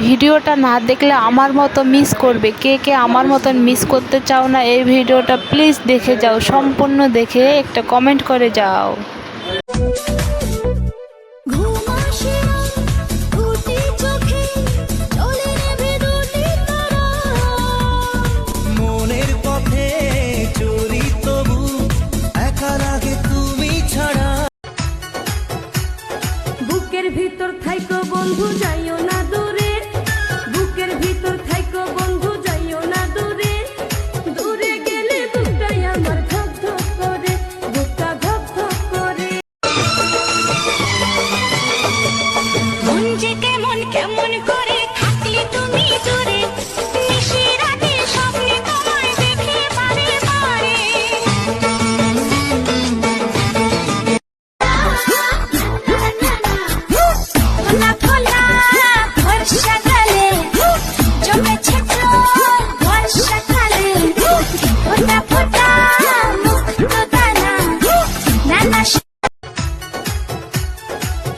ভিডিওটা না দেখলে আমার মতো মিস করবে। কে কে আমার মতন মিস করতে চাও না এই ভিডিওটা প্লিজ দেখে যাও সম্পূর্ণ দেখে একটা কমেন্ট করে যাও। আসে না, ঘুটে চোখে,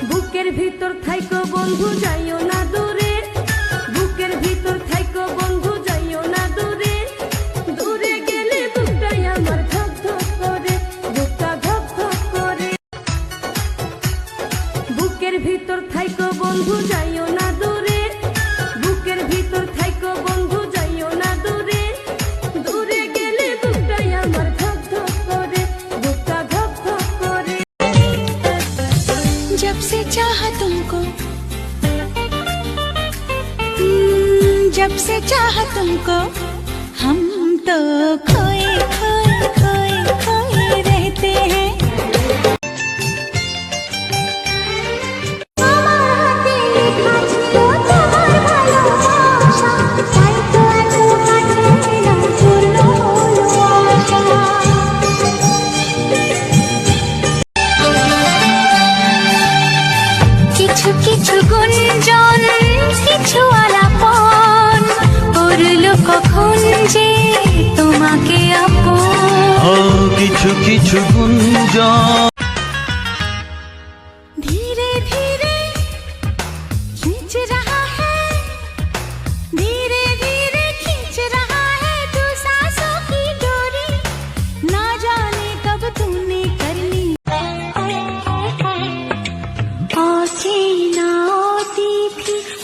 বুকের ভিতর থাইকো বন্ধু যাইও ভিতর থাইকো বন্ধু যাইও না দূরে বুকের ভিতর থাইকো বন্ধু যাইও না দূরে দূরে গেলে বুকটাই আমার ধক ধক করে বুকটা ধক ধক করে जब से चाहा तुमको हम्म, जब से चाहा तुमको हम तो কিছু কিছু গুঞ্জন কিছু আলাপন করল কখন যে তোমাকে আপন। কিছু কিছু গুঞ্জন।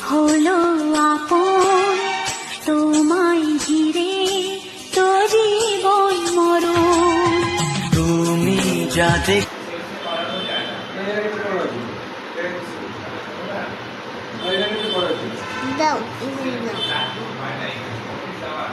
হলো আপন। তোমায় ঘিরে তো জীবন মরণ। তুমি যা দেখ দাও এগুলো দাও